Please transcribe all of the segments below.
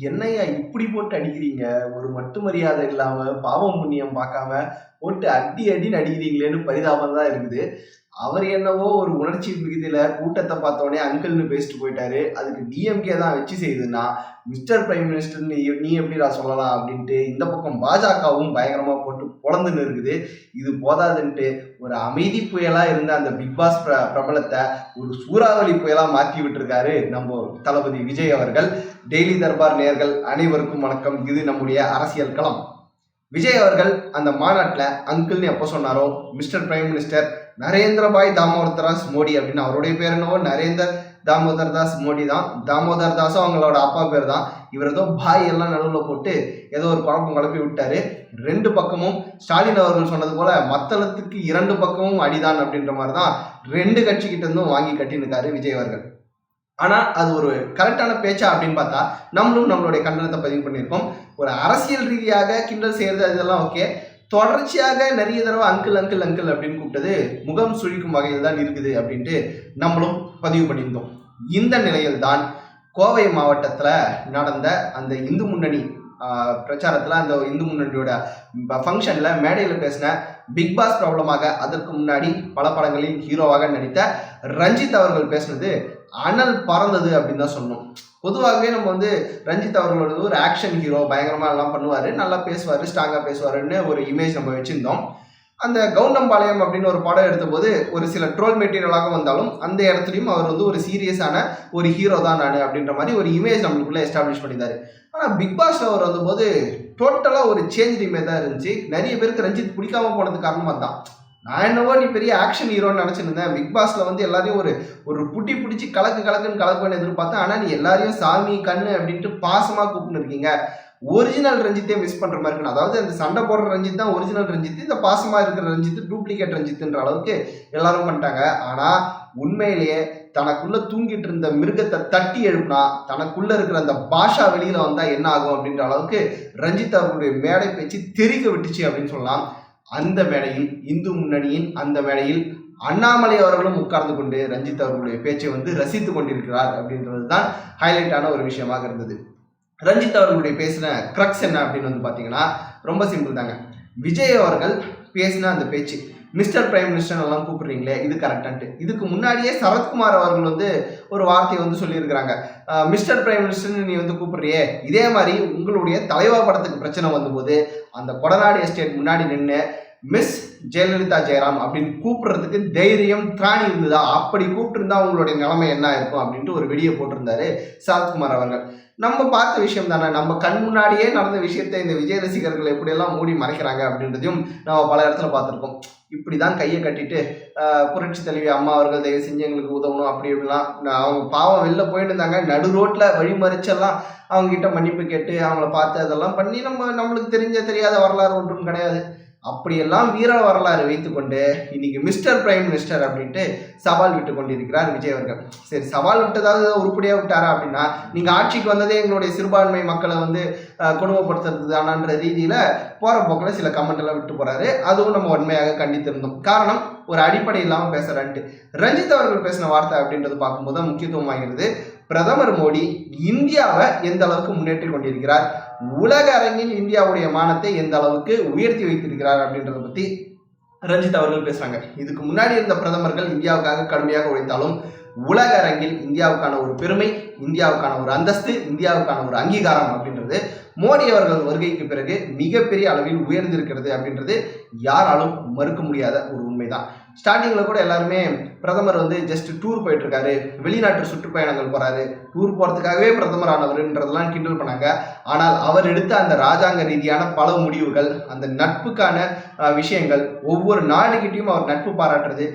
என்னய்யா இப்படி போட்டு அடிக்கிறீங்க? ஒரு மட்டு மரியாதை இல்லாம பாவம் புண்ணியம் பார்க்காம போட்டு அடி அடின்னு அடிக்கிறீங்களேன்னு பரிதாபம் தான் இருக்குது. அவர் என்னவோ ஒரு உணர்ச்சி மிகுதியில கூட்டத்தை பார்த்தோடனே அங்கிள்னு பேசிட்டு போயிட்டாரு. அதுக்கு டிஎம்கே தான் வச்சு செய்யுதுன்னா மிஸ்டர் பிரைம் மினிஸ்டர் நீ எப்படிடா சொல்லலாம் அப்படின்ட்டு இந்த பக்கம் பாஜகவும் பயங்கரமா போட்டு பொழந்துன்னு இருக்குது. இது போதாதுன்ட்டு ஒரு அமைதி புயலா இருந்த அந்த பிக் பாஸ் பிர பிரபலத்தை ஒரு சூறாவளி புயலா மாற்றி விட்டுருக்காரு நம்ம தளபதி விஜய் அவர்கள். டெய்லி தர்பார் நேயர்கள் அனைவருக்கும் வணக்கம். இது நம்முடைய அரசியல் களம். விஜய் அவர்கள் அந்த மாநாட்டில் அங்கிள்னு எப்போ சொன்னாரோ mister prime minister Narendrabhai Damodar Das Modi அப்படின்னு அவருடைய பேர் என்னவோ? நரேந்திர தாமோதர் தாஸ் மோடி தான். தாமோதர் தாஸும் அவங்களோட அப்பா பேர் தான். இவர் ஏதோ பாய் எல்லாம் நடுவில் போட்டு ஏதோ ஒரு குழப்பம் குழப்பி விட்டாரு. ரெண்டு பக்கமும் ஸ்டாலின் அவர்கள் சொன்னது போல மத்தளத்துக்கு இரண்டு பக்கமும் அடிதான் அப்படின்ற மாதிரி தான் ரெண்டு கட்சிக்கிட்ட இருந்தும் வாங்கி கட்டினுக்காரு விஜய் அவர்கள். ஆனால் அது ஒரு கரெக்டான பேச்சா அப்படின்னு பார்த்தா நம்மளும் நம்மளுடைய கண்டனத்தை பதிவு பண்ணியிருக்கோம் ஒரு அரசியல் ரீதியாக கிண்டல் செய்கிறது அதெல்லாம் ஓகே. தொடர்ச்சியாக நிறைய தடவை அங்கிள் அங்கிள் அங்கிள் அப்படின்னு கூப்பிட்டது முகம் சுழிக்கும் வகையில் தான் இருக்குது அப்படின்ட்டு நம்மளும் பதிவு பண்ணியிருந்தோம். இந்த நிலையில்தான் கோவை மாவட்டத்தில் நடந்த அந்த இந்து முன்னணி பிரச்சாரத்தில் அந்த இந்து முன்னணியோட ஃபங்க்ஷனில் மேடையில் பேசின பிக் பாஸ் ப்ராப்ளமாக அதற்கு முன்னாடி பல படங்களில் ஹீரோவாக நடித்த ரஞ்சித் அவர்கள் பேசினது அனல் பறந்தது அப்படின்னு தான் சொன்னோம். பொதுவாகவே நம்ம வந்து ரஞ்சித் அவர்களோட ஒரு ஆக்ஷன் ஹீரோ பயங்கரமாக எல்லாம் பண்ணுவார் நல்லா பேசுவார் ஸ்ட்ராங்காக பேசுவாருன்னு ஒரு இமேஜ் நம்ம வச்சுருந்தோம். அந்த கவுண்டம்பாளையம் அப்படின்னு ஒரு படம் எடுத்தபோது ஒரு சில ட்ரோல் மெட்டீரியலாக வந்தாலும் அந்த இடத்துலையும் அவர் வந்து ஒரு சீரியஸான ஒரு ஹீரோ தான் நான் அப்படின்ற மாதிரி ஒரு இமேஜ் நம்மளுக்குள்ளே எஸ்டாப்ளிஷ் பண்ணியிருந்தாரு ஆனால் பிக் பாஸ் அவர் வந்தபோது டோட்டலாக ஒரு சேஞ்ச் இமேஜ் தான் இருந்துச்சு. நிறைய பேருக்கு ரஞ்சித் பிடிக்காம போனது காரணமாக தான் நான் என்னவோ நீ பெரிய ஆக்ஷன் ஹீரோன்னு நினச்சிருந்தேன் பிக் பாஸில் வந்து எல்லாரையும் ஒரு ஒரு புட்டி பிடிச்சி கலக்கு கலக்குன்னு கலக்குன்னு எதிர்பார்த்தேன். ஆனால் நீ எல்லாரையும் சாமி கண்ணு அப்படின்ட்டு பாசமாக கூப்பிட்டு இருக்கீங்க. ஒரிஜினல் ரஞ்சித்தே மிஸ் பண்ணுற மாதிரி இருக்கணும். அதாவது அந்த சண்டை போடுற ரஞ்சித் தான் ஒரிஜினல் ரஞ்சித். இந்த பாசமாக இருக்கிற ரஞ்சித் டூப்ளிகேட் ரஞ்சித்துன்ற அளவுக்கு எல்லாரும் பண்ணிட்டாங்க. ஆனால் உண்மையிலேயே தனக்குள்ள தூங்கிட்டு இருந்த மிருகத்தை தட்டி எழுப்புனா தனக்குள்ள இருக்கிற அந்த பாஷா வெளியில வந்தா என்ன ஆகும் அப்படின்ற அளவுக்கு ரஞ்சித் அவர்களுடைய மேடை பேச்சு தெரிக்க விட்டுச்சு அப்படின்னு சொல்லலாம். அந்த வேளையில் இந்து முன்னணியின் அந்த வேளையில் அண்ணாமலை அவர்களும் உட்கார்ந்து கொண்டு ரஞ்சித் அவர்களுடைய பேச்சை வந்து ரசித்து கொண்டிருக்கிறார் அப்படின்றது தான் ஹைலைட்டான ஒரு விஷயமாக இருந்தது. ரஞ்சித் அவர்களுடைய பேசின க்ரக்ஸ் என்ன அப்படின்னு வந்து பார்த்தீங்கன்னா ரொம்ப சிம்பிள் தாங்க. விஜய் அவர்கள் பேசின அந்த பேச்சு மிஸ்டர் பிரைம் மினிஸ்டர் எல்லாம் கூப்பிடுறீங்களே இது கரெக்டான்ட்டு இதுக்கு முன்னாடியே சரத்குமார் அவர்கள் வந்து ஒரு வார்த்தையை வந்து சொல்லியிருக்கிறாங்க. மிஸ்டர் பிரைம் மினிஸ்டர்னு நீ வந்து கூப்பிடுறியே இதே மாதிரி உங்களுடைய தலைவா படத்துக்கு பிரச்சனை வந்தபோது அந்த கொடநாடு எஸ்டேட் முன்னாடி நின்று மிஸ் ஜெயலலிதா ஜெயராம் அப்படின்னு கூப்பிடுறதுக்கு தைரியம் திராணி இருந்ததா? அப்படி கூப்பிட்டுருந்தா உங்களுடைய நிலைமை என்ன இருக்கும் அப்படின்ட்டு ஒரு வீடியோ போட்டிருந்தாரு சரத்குமார் அவர்கள். நம்ம பார்த்த விஷயம் தானே நம்ம கண் முன்னாடியே நடந்த விஷயத்தை இந்த விஜய் ரசிகர்கள் எப்படியெல்லாம் மூடி மறைக்கிறாங்க அப்படின்றதையும் நம்ம பல இடத்துல பார்த்துருக்கோம். இப்படி தான் கையை கட்டிட்டு புரட்சி தலைவி அம்மா அவர்கள் தயவு செஞ்சு எங்களுக்கு உதவணும் அப்படி இப்படிலாம். நான் அவங்க பாவம் வெளில போயிட்டு இருந்தாங்க. நடு ரோட்ல வழிமறிச்செல்லாம் அவங்க கிட்ட மன்னிப்பு கேட்டு அவங்கள பார்த்து அதெல்லாம் பண்ணி நம்ம நம்மளுக்கு தெரிஞ்ச தெரியாத வரலாறு ஒன்றும் கிடையாது. அப்படியெல்லாம் வீர வரலாறு வைத்துக்கொண்டு இன்னைக்கு மிஸ்டர் பிரைம் மினிஸ்டர் அப்படின்ட்டு சவால் விட்டு கொண்டிருக்கிறார் விஜய் அவர்கள். சரி சவால் விட்டதாவது உருப்படியாக விட்டாரா அப்படின்னா நீங்கள் ஆட்சிக்கு வந்ததே எங்களுடைய சிறுபான்மை மக்களை வந்து அஹ், ரீதியில் தானான்ற போக்கில் சில கமெண்ட் எல்லாம் விட்டு போகிறாரு அதுவும் நம்ம உண்மையாக கண்டித்திருந்தோம். காரணம் ஒரு அடிப்படை இல்லாமல் பேசுகிறான்ட்டு ரஞ்சித் அவர்கள் பேசின வார்த்தை அப்படின்றது பார்க்கும்போது தான் முக்கியத்துவமாகிறது பிரதமர் மோடி இந்தியாவை எந்த அளவுக்கு முன்னேற்றி கொண்டிருக்கிறார்? உலக அரங்கில் இந்தியாவுடைய மானத்தை எந்த அளவுக்கு உயர்த்தி வைத்திருக்கிறார் அப்படின்றத பத்தி ரஞ்சித் அவர்கள் பேசுறாங்க. இதுக்கு முன்னாடி இருந்த பிரதமர்கள் இந்தியாவுக்காக கடுமையாக உழைத்தாலும் உலக அரங்கில் இந்தியாவுக்கான ஒரு பெருமை இந்தியாவுக்கான ஒரு அந்தஸ்து இந்தியாவுக்கான ஒரு அங்கீகாரம் அப்படின்றது மோடி அவர்கள் வருகைக்கு பிறகு மிகப்பெரிய அளவில் உயர்ந்திருக்கிறது அப்படின்றது யாராலும் மறுக்க முடியாத ஒரு உண்மைதான். ஸ்டார்டிங்கில் கூட எல்லாருமே பிரதமர் வந்து ஜஸ்ட் டூர் போயிட்டு இருக்காரு வெளிநாட்டு சுற்றுப்பயணங்கள் போகிறாரு டூர் போகிறதுக்காகவே பிரதமர் ஆனவர்ன்றதெல்லாம் கிண்டல் பண்ணாங்க. ஆனால் அவர் எடுத்த அந்த ராஜாங்க ரீதியான பல முடிவுகள் அந்த நட்புக்கான விஷயங்கள் ஒவ்வொரு நாடுகிட்டையும் அவர் நட்பு பாராட்டுறது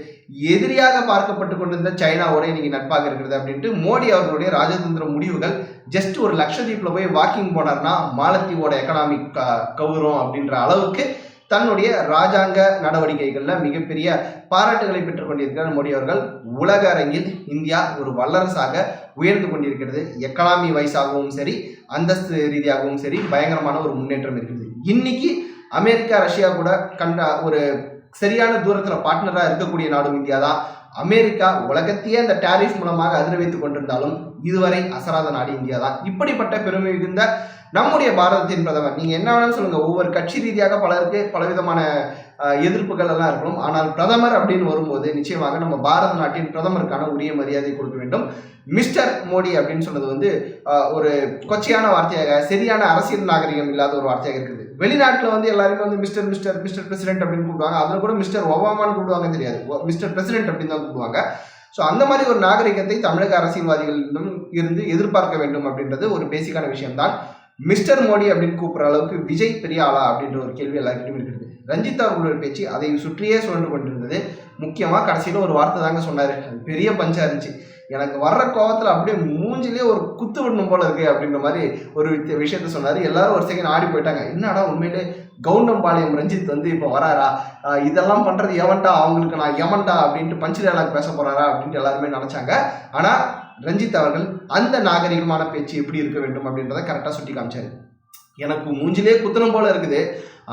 எதிரியாக பார்க்கப்பட்டு கொண்டிருந்த சைனாவோட இன்னைக்கு நட்பாக இருக்கிறது அப்படின்ட்டு மோடி அவர்களுடைய ராஜதந்திர முடிவுகள் ஜஸ்ட் ஒரு லட்சத்தீப்ல போய் வாக்கிங் போனார்னா மாலத்தீவோட எக்கனாமிக் கவுரும் அப்படின்ற அளவுக்கு தன்னுடைய ராஜாங்க நடவடிக்கைகளில் மிகப்பெரிய பாராட்டுகளை பெற்றுக் கொண்டிருக்கிறார் மோடி அவர்கள். உலக அரங்கில் இந்தியா ஒரு வல்லரசாக உயர்ந்து கொண்டிருக்கிறது. எக்கனாமி வைஸாகவும் சரி அந்தஸ்து ரீதியாகவும் சரி பயங்கரமான ஒரு முன்னேற்றம் இருக்கிறது. இன்னைக்கு அமெரிக்கா ரஷ்யா கூட கண்ட ஒரு சரியான தூரத்தில் பார்ட்னராக இருக்கக்கூடிய நாடும் இந்தியா தான் அமெரிக்கா உலகத்தையே அந்த டாரிஃப் மூலமாக அதிர வைத்துக் கொண்டிருந்தாலும் இதுவரை அசராத நாடு இந்தியா தான் இப்படிப்பட்ட பெருமை மிகுந்த நம்முடைய பாரதத்தின் பிரதமர். நீங்க என்ன வேணாலும் சொல்லுங்க. ஒவ்வொரு கட்சி ரீதியாக பலருக்கு பலவிதமான எதிர்ப்புகள் எல்லாம் இருக்கணும். ஆனால் பிரதமர் அப்படின்னு வரும்போது நிச்சயமாக நம்ம பாரத நாட்டின் பிரதமருக்கான உரிய மரியாதை கொடுக்க வேண்டும். மிஸ்டர் மோடி அப்படின்னு சொன்னது வந்து ஒரு கொச்சையான வார்த்தையாக சரியான அரசியல் நாகரிகம் இல்லாத ஒரு வார்த்தையாக இருக்குது. வெளிநாட்டில் வந்து எல்லாருமே வந்து மிஸ்டர் மிஸ்டர் மிஸ்டர் பிரசிடென்ட் அப்படின்னு கூப்பிடுவாங்க. அதில் கூட மிஸ்டர் ஒபாமான்னு கூப்பிடுவாங்க தெரியாது. மிஸ்டர் பிரசிடென்ட் அப்படின்னு தான் கூப்பிடுவாங்க. ஸோ அந்த மாதிரி ஒரு நாகரிகத்தை தமிழக அரசியல்வாதிகளிடம் இருந்து எதிர்பார்க்க வேண்டும் அப்படின்றது ஒரு பேசிக்கான விஷயம்தான். மிஸ்டர் மோடி அப்படின்னு கூப்பிட்ற அளவுக்கு விஜய் பெரிய ஆளா அப்படின்ற ஒரு கேள்வி எல்லாருக்கிட்டும் இருக்குது. ரஞ்சித் அவர்களோட பேச்சு அதை சுற்றியே சுழன்று கொண்டிருந்தது. முக்கியமாக கடைசியில் ஒரு வார்த்தை தாங்க சொன்னார். அது பெரிய பஞ்சாக இருந்துச்சு. எனக்கு வர்ற கோவத்தில் அப்படியே மூஞ்சிலே ஒரு குத்து விடணும் போல இருக்கு அப்படின்ற மாதிரி ஒரு விஷயத்த சொன்னார். எல்லாரும் ஒரு செகண்ட் ஆடி போயிட்டாங்க. என்னடா உண்மையிலே கவுண்டம்பாளையம் ரஞ்சித் வந்து இப்போ வராரா? இதெல்லாம் பண்ணுறது எவன்டா? அவங்களுக்கு நான் எவன்டா? அப்படின்ட்டு பஞ்சு டயலாக் பேச போகிறாரா அப்படின்ட்டு எல்லாருமே நினச்சாங்க. ஆனால் ரஞ்சித் அவர்கள் அந்த நாகரிகமான பேச்சு எப்படி இருக்க வேண்டும் அப்படின்றத கரெக்டாக சுட்டி காமிச்சாரு. எனக்கு மூஞ்சிலே குத்தணும் போல இருக்குது.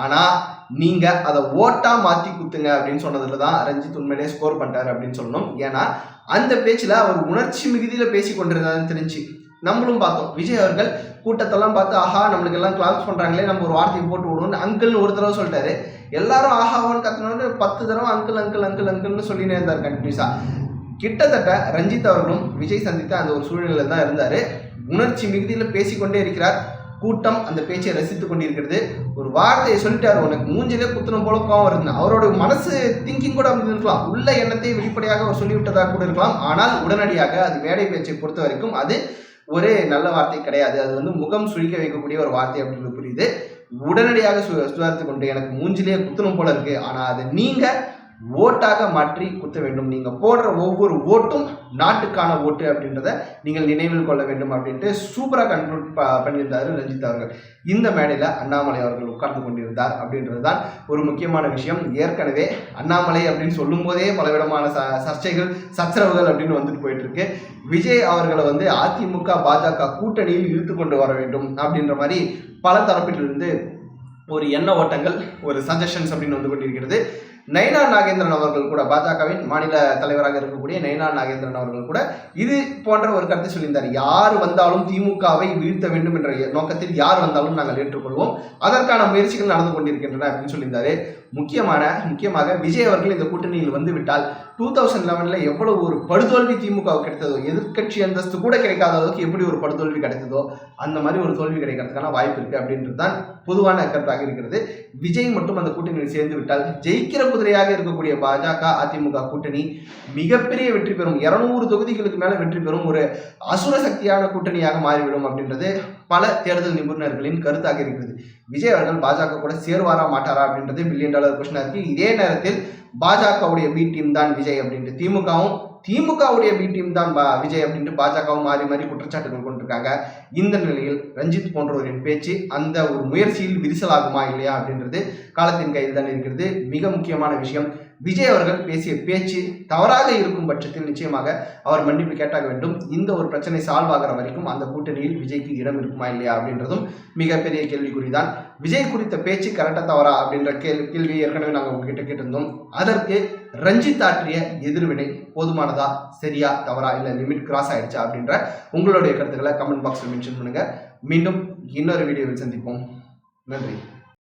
ஆனால் நீங்கள் அதை ஓட்டாக மாற்றி குத்துங்க அப்படின்னு சொன்னதில் தான் ரஞ்சித் உண்மையிலே ஸ்கோர் பண்ணிட்டாரு அப்படின்னு சொல்லணும். ஏன்னா அந்த பேச்சில் அவர் உணர்ச்சி மிகுதியில் பேசி கொண்டிருந்தாருன்னு தெரிஞ்சு நம்மளும் பார்த்தோம். விஜய் அவர்கள் கூட்டத்தெல்லாம் பார்த்து ஆஹா நம்மளுக்கு எல்லாம் கிளாஸ் பண்ணுறாங்களே நம்ம ஒரு வார்த்தையை போட்டு விடுவோம்னு அங்கிள்னு ஒரு தடவை சொல்லிட்டாரு. எல்லாரும் ஆஹாவோன்னு கத்துனோன்னு பத்து தடவை அங்கிள் அங்கிள் அங்கிள் அங்கிள்னு சொல்லினே இருந்தார் கண்டினியூஸாக கிட்டத்தட்ட ரஞ்சித் அவர்களும் விஜய் சந்தித்த அந்த ஒரு சூழ்நிலையில் தான் இருந்தார். உணர்ச்சி மிகுதியில் பேசிக்கொண்டே இருக்கிறார். கூட்டம் அந்த பேச்சை ரசித்து கொண்டிருக்கிறது. ஒரு வார்த்தையை சொல்லிட்டாரு உனக்கு. மூஞ்சிலே குத்தணும் போல கோவம் வருதுன்னு. அவரோட மனசு திங்கிங் கூட அப்படி இருக்கலாம் உள்ள எண்ணத்தை வெளிப்படையாக அவர் சொல்லிவிட்டதாக கூட இருக்கலாம். ஆனால் உடனடியாக அது மேடை பேச்சை பொறுத்த வரைக்கும் அது ஒரு நல்ல வார்த்தை கிடையாது. அது வந்து முகம் சுழிக்க வைக்கக்கூடிய ஒரு வார்த்தை அப்படின்னு புரியுது. உடனடியாக சு சுதாரித்து கொண்டு எனக்கு மூஞ்சிலேயே குத்தணும் போல இருக்கு. ஆனால் அதை நீங்கள் ஓட்டாக மாற்றி குத்த வேண்டும். நீங்க போடுற ஒவ்வொரு ஓட்டும் நாட்டுக்கான ஓட்டு அப்படின்றத நீங்கள் நினைவில் கொள்ள வேண்டும் அப்படின்ட்டு சூப்பராக கன்க்ளூட் பண்ணியிருந்தார் ரஞ்சித் அவர்கள். இந்த மேடையில் அண்ணாமலை அவர்கள் உட்கார்ந்து கொண்டிருந்தார் அப்படின்றது தான் ஒரு முக்கியமான விஷயம். ஏற்கனவே அண்ணாமலை அப்படின்னு சொல்லும் போதே பலவிதமான ச சர்ச்சைகள் சச்சரவுகள் அப்படின்னு வந்துட்டு போயிட்டு இருக்கு விஜய் அவர்களை வந்து அதிமுக பாஜக கூட்டணியில் இழுத்து கொண்டு வர வேண்டும் அப்படின்ற மாதிரி பல தரப்பிலிருந்து ஒரு எண்ண ஓட்டங்கள் ஒரு சஜஷன்ஸ் அப்படின்னு வந்து கொண்டிருக்கிறது. நயனா நாகேந்திரன் அவர்கள் கூட பாஜகவின் மாநில தலைவராக இருக்கக்கூடிய நயனா நாகேந்திரன் அவர்கள் கூட இது போன்ற ஒரு கருத்தை சொல்லியிருந்தார். யார் வந்தாலும் திமுகவை வீழ்த்த வேண்டும் என்ற நோக்கத்தில் யார் வந்தாலும் நாங்கள் ஏற்றுக்கொள்வோம். அதற்கான முயற்சிகள் நடந்து கொண்டிருக்கின்றன அப்படின்னு சொல்லியிருந்தாரு. முக்கியமான முக்கியமாக விஜய் அவர்கள் இந்த கூட்டணியில் வந்துவிட்டால் டூ தௌசண்ட் லெவனில் எவ்வளவு ஒரு படுதோல்வி திமுக கிடைத்ததோ எதிர்க்கட்சி அந்தஸ்து கூட கிடைக்காத அளவுக்கு எப்படி ஒரு படுதோல்வி கிடைத்ததோ அந்த மாதிரி ஒரு தோல்வி கிடைக்கிறதுக்கான வாய்ப்பு இருக்குது அப்படின்றது தான் பொதுவான கருத்தாக இருக்கிறது. விஜய் மட்டும் அந்த கூட்டணியில் சேர்ந்து விட்டால் ஜெயிக்கிற குதிரையாக இருக்கக்கூடிய பாஜக அதிமுக கூட்டணி மிகப்பெரிய வெற்றி பெறும். இருநூறு தொகுதிகளுக்கு மேலே வெற்றி பெறும் ஒரு அசுர சக்தியான கூட்டணியாக மாறிவிடும் அப்படின்றது பல தேர்தல் நிபுணர்களின் கருத்தாக இருக்கிறது. விஜய் அவர்கள் பாஜக கூட சேருவாரா மாட்டாரா அப்படின்றது மில்லியன் டாலர் கொஸ்டினா இருக்கு. இதே நேரத்தில் பாஜகவுடைய பி டீம் தான் விஜய் அப்படின்ட்டு திமுகவும் திமுகவுடைய பி டீம் தான் பா விஜய் அப்படின்ட்டு பாஜகவும் மாறி மாறி குற்றச்சாட்டுகள் கொண்டிருக்காங்க. இந்த நிலையில் ரஞ்சித் போன்றவரின் பேச்சு அந்த ஒரு முயற்சியில் விரிசலாகுமா இல்லையா அப்படின்றது காலத்தின் கையில் தான் இருக்கிறது. மிக முக்கியமான விஷயம். விஜய் அவர்கள் பேசிய பேச்சு தவறாக இருக்கும் பட்சத்தில் நிச்சயமாக அவர் மன்னிப்பு கேட்டாக வேண்டும். இந்த ஒரு பிரச்சனை சால்வ் ஆகிற வரைக்கும் அந்த கூட்டணியில் விஜய்க்கு இடம் இருக்குமா இல்லையா அப்படின்றதும் மிகப்பெரிய கேள்விக்குறிதான். விஜய் குறித்த பேச்சு கரெக்டா தவறா அப்படின்ற கேள்வி கேள்வி ஏற்கனவே நாங்கள் உங்ககிட்ட கேட்டிருந்தோம். அதற்கு ரஞ்சித் ஆற்றிய எதிர்வினை போதுமானதா சரியா தவறா இல்லை லிமிட் கிராஸ் ஆயிடுச்சா அப்படின்ற உங்களுடைய கருத்துக்களை கமெண்ட் பாக்ஸில் மென்ஷன் பண்ணுங்க. மீண்டும் இன்னொரு வீடியோவில் சந்திப்போம். நன்றி.